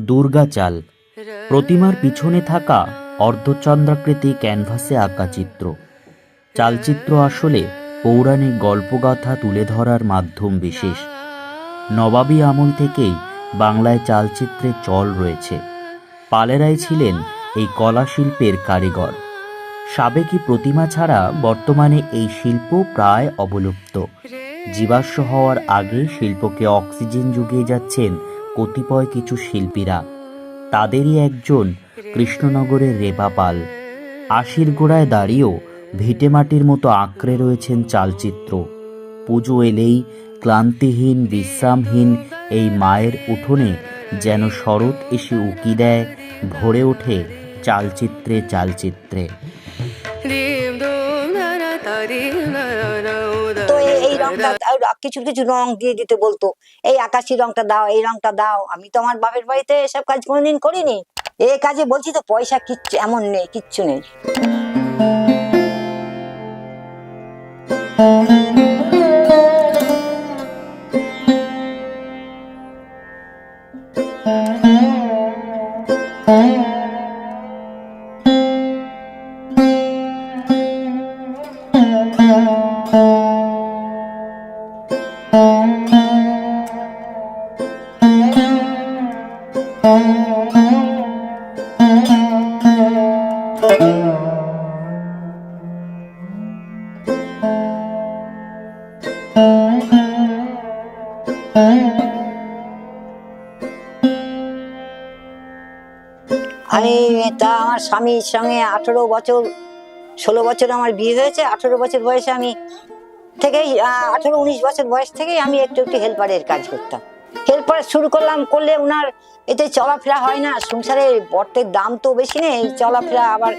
দুর্গা চাল প্রতিমার পিছনে থাকা অর্ধচন্দ্রাকৃতি ক্যানভাসে আঁকা চিত্র। চালচিত্র আসলে পৌরাণিক গল্পগাথা তুলে ধরার মাধ্যম বিশেষ। নবাবী আমল থেকেই বাংলায় চালচিত্রে চল রয়েছে। পালেরাই ছিলেন এই কলা শিল্পের কারিগর। সাবেকি প্রতিমা ছাড়া বর্তমানে এই শিল্প প্রায় অবলুপ্ত। জীবাশ্ম হওয়ার আগে শিল্পকে অক্সিজেন জুগিয়ে যাচ্ছেন কতিপয় কিছু শিল্পীরা। তাদেরই একজন কৃষ্ণনগরের রেবা পাল। আশির গোড়ায় দাঁড়িয়েও ভিটেমাটির মতো আঁকড়ে রয়েছেন চালচিত্র। পুজো এলেই ক্লান্তিহীন, বিশ্রামহীন এই মায়ের উঠোনে যেন শরৎ এসে উকি দেয়, ভরে ওঠে চালচিত্রে চালচিত্রে। রংটা কিছু কিছু রং দিয়ে দিতে বলতো। এই আকাশি রংটা দাও এই রংটা দাও। আমি তো আমার বাপের বাড়িতে এসব কাজ কোনোদিন করিনি। এ কাজে বলছি তো পয়সা কিচ্ছু এমন নেই কিচ্ছু নেই। আমি তা আমার স্বামীর সঙ্গে আঠেরো বছর, ষোলো বছর আমার বিয়ে হয়েছে, আঠেরো বছর বয়সে আমি থেকেই আঠেরো, উনিশ বছর বয়স থেকেই আমি একটু একটু হেল্পারের কাজ করতাম। হেল্পার শুরু করলাম, করলে ওনার এতে চলাফেরা হয় না, সংসারে বর্তের দাম তো বেশি নেই, চলাফেরা আবার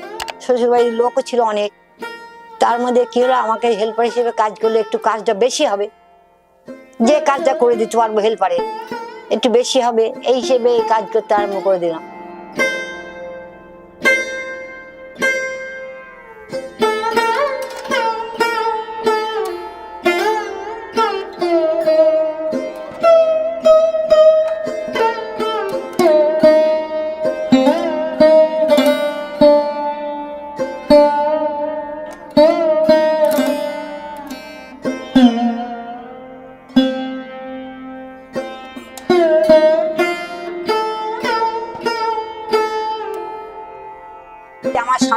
শ্বশুরবাড়ির লোকও ছিল অনেক। তার মধ্যে কি হলো, আমাকে হেল্পার হিসেবে কাজ করলে একটু কাজটা বেশি হবে। যে কাজটা করে দিতে পারব হেল্পারে একটু বেশি হবে, এই হিসেবে কাজ করতে আরম্ভ করে দিলাম।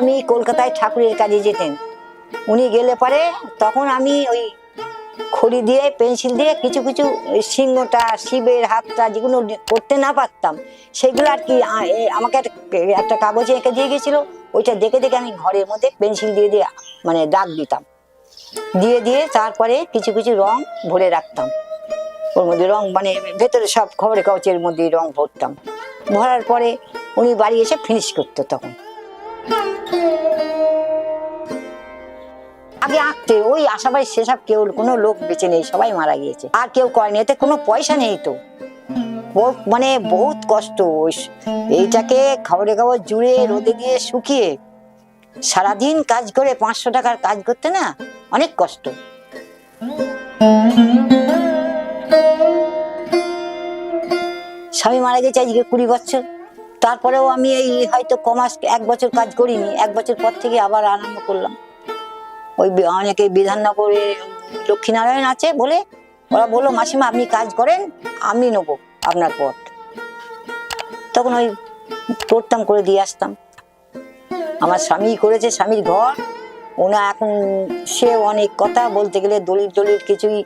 স্বামী কলকাতায় ঠাকুরের কাজে যেতেন। উনি গেলে পরে তখন আমি ওই খড়ি দিয়ে, পেন্সিল দিয়ে কিছু কিছু সিংহটা, শিবের হাতটা যেগুলো করতে না পারতাম, সেগুলো আর কি আমাকে একটা- একটা কাগজে এঁকে দিয়ে গেছিল। ওইটা দেখে দেখে আমি ঘরের মধ্যে পেন্সিল দিয়ে দিয়ে মানে দাগ দিতাম। দিয়ে দিয়ে তারপরে কিছু কিছু রং ভরে রাখতাম। ওর মধ্যে রং মানে ভেতরে সব খবরের কাগজের মধ্যে রং ভরতাম। ভরার পরে উনি বাড়ি এসে ফিনিশ করতো তখন। আগে আঁকতে, ওই আশাবাড়ি সেসব কেউ, কোনো লোক বেঁচে নেই, সবাই মারা গিয়েছে। আর কেউ করেনি, এতে কোনো পয়সা নেই তো। মানে বহুত কষ্ট, ওই এইটাকে খবরে কাগজ জুড়ে রোদে দিয়ে শুকিয়ে সারাদিন কাজ করে পাঁচশো টাকার কাজ করতে না, অনেক কষ্ট। স্বামী মারা গেছে আজকে কুড়ি বছর। তারপরেও আমি এই হয়তো কমাস এক বছর কাজ করিনি, এক বছর পর থেকে আবার আরম্ভ করলাম। ওই অনেকে বিধাননগরে লক্ষ্মীনারায়ণ আছে বলে ওরা বলল, মাসিমা, আপনি কাজ করেন, আমি নেব আপনার পট তখন ওই করতাম করে দিয়ে আসতাম। আমার স্বামী করেছে, স্বামীর ঘর। ওনা এখন, সে অনেক কথা বলতে গেলে দলিল টলিল কিছুই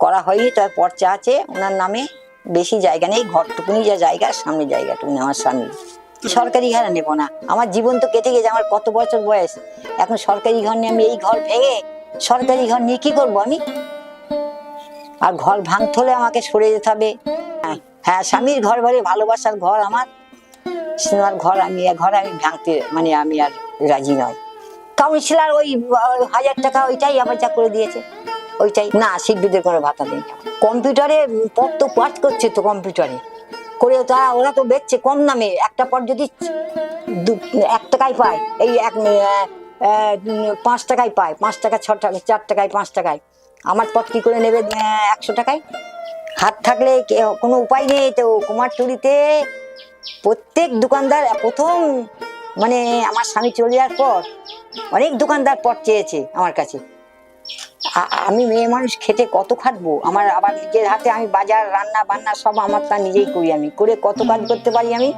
করা হয়নি, তার পর্চা আছে ওনার নামে। বেশি জায়গা নেই ঘরটুকুনি যা জায়গা সামনে জায়গাটুকুনি আমার স্বামী। সরকারি ঘরে নেব না। আমার জীবন তো কেটে গেছে আমার কত বছর বয়স? এখন সরকারি ঘর নিয়ে আমি এই ঘর ভেঙে সরকারি ঘর নিয়ে কি করব আমি? আর ঘর ভাঙতে হলে আমাকে সরে যেতে হবে। হ্যাঁ, হ্যাঁ স্বামীর ঘর ঘরে ভালোবাসার ঘর আমার। সিনেমার ঘর আমি ঘর আমি ভাঙতে মানে আমি আর রাজি নয় কাউন্সিলার ওই হাজার টাকা ওইটাই আবার যা করে দিয়েছে। ওইটাই। না শিল্পীদের কোনো ভাতা নেই। কম্পিউটারে পট তো পাঠ করছে তো কম্পিউটারে। করে তারা ওরা তো বেচছে কম দামে। একটা পর যদি এক টাকায় পায়, এই এক পাঁচ টাকায় পায়, পাঁচ টাকা, ছ টাকা, চার টাকায়, পাঁচ টাকায়। আমার পথ কি করে নেবে একশো টাকায়? হাত থাকলে কোনো উপায় নেই তো কুমারটুলিতে প্রত্যেক দোকানদার, প্রথম মানে আমার স্বামী চলে যাওয়ার পর, অনেক দোকানদার পট চেয়েছে আমার কাছে। আমি মেয়ে মানুষ খেতে কত খাটবো? আমার আবার নিজের হাতে আমি বাজার, রান্না, বান্না সব আমার তা নিজেই করি আমি। করে কত কাজ করতে পারি আমি?